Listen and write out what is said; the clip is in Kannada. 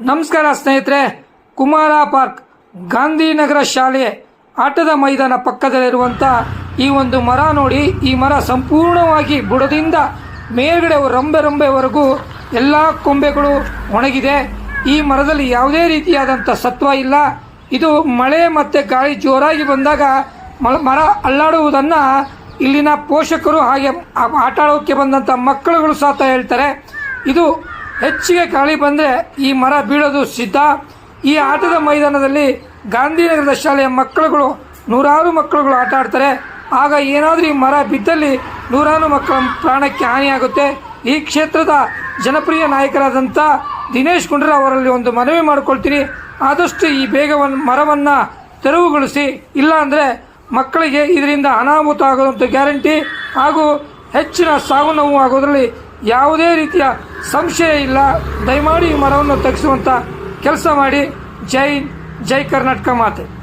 ನಮಸ್ಕಾರ ಸ್ನೇಹಿತರೆ, ಕುಮಾರ ಪಾರ್ಕ್, ಗಾಂಧಿನಗರ ಶಾಲೆ ಆಟದ ಮೈದಾನ ಪಕ್ಕದಲ್ಲಿರುವಂಥ ಈ ಒಂದು ಮರ ನೋಡಿ, ಈ ಮರ ಸಂಪೂರ್ಣವಾಗಿ ಬುಡದಿಂದ ಮೇಲ್ಗಡೆ ರಂಬೆ ರಂಬೆವರೆಗೂ ಎಲ್ಲ ಕೊಂಬೆಗಳು ಒಣಗಿದೆ. ಈ ಮರದಲ್ಲಿ ಯಾವುದೇ ರೀತಿಯಾದಂಥ ಸತ್ವ ಇಲ್ಲ. ಇದು ಮಳೆ ಮತ್ತು ಗಾಳಿ ಜೋರಾಗಿ ಬಂದಾಗ ಮರ ಅಲ್ಲಾಡುವುದನ್ನು ಇಲ್ಲಿನ ಪೋಷಕರು ಹಾಗೆ ಆಟಾಡೋಕ್ಕೆ ಆಟ ಆಡೋಕ್ಕೆ ಬಂದಂಥ ಮಕ್ಕಳುಗಳು ಸಹ ಹೇಳ್ತಾರೆ. ಇದು ಹೆಚ್ಚಿಗೆ ಗಾಳಿ ಬಂದರೆ ಈ ಮರ ಬೀಳೋದು ಸಿದ್ಧ. ಈ ಆಟದ ಮೈದಾನದಲ್ಲಿ ಗಾಂಧಿನಗರದ ಶಾಲೆಯ ಮಕ್ಕಳುಗಳು ನೂರಾರು ಮಕ್ಕಳುಗಳು ಆಟ ಆಡ್ತಾರೆ. ಆಗ ಏನಾದರೂ ಈ ಮರ ಬಿದ್ದಲ್ಲಿ ನೂರಾರು ಮಕ್ಕಳ ಪ್ರಾಣಕ್ಕೆ ಹಾನಿಯಾಗುತ್ತೆ. ಈ ಕ್ಷೇತ್ರದ ಜನಪ್ರಿಯ ನಾಯಕರಾದಂಥ ದಿನೇಶ್ ಗುಂಡ್ರಾವ್ ಅವರಲ್ಲಿ ಒಂದು ಮನವಿ ಮಾಡಿಕೊಳ್ತೀನಿ. ಆದಷ್ಟು ಈ ಬೇಗವನ್ನು ಮರವನ್ನು ತೆರವುಗೊಳಿಸಿ. ಇಲ್ಲಾಂದರೆ ಮಕ್ಕಳಿಗೆ ಇದರಿಂದ ಅನಾಹುತ ಆಗೋದಂತ ಗ್ಯಾರಂಟಿ. ಹಾಗೂ ಹೆಚ್ಚಿನ ಸಾವು ನೋವು ಆಗೋದರಲ್ಲಿ ಯಾವುದೇ ರೀತಿಯ ಸಂಶಯ ಇಲ್ಲ. ದಯಮಾಡಿ ಈ ಮರವನ್ನು ತೆಗೆಸುವಂಥ ಕೆಲಸ ಮಾಡಿ. ಜೈ ಜೈ ಕರ್ನಾಟಕ ಮಾತೆ.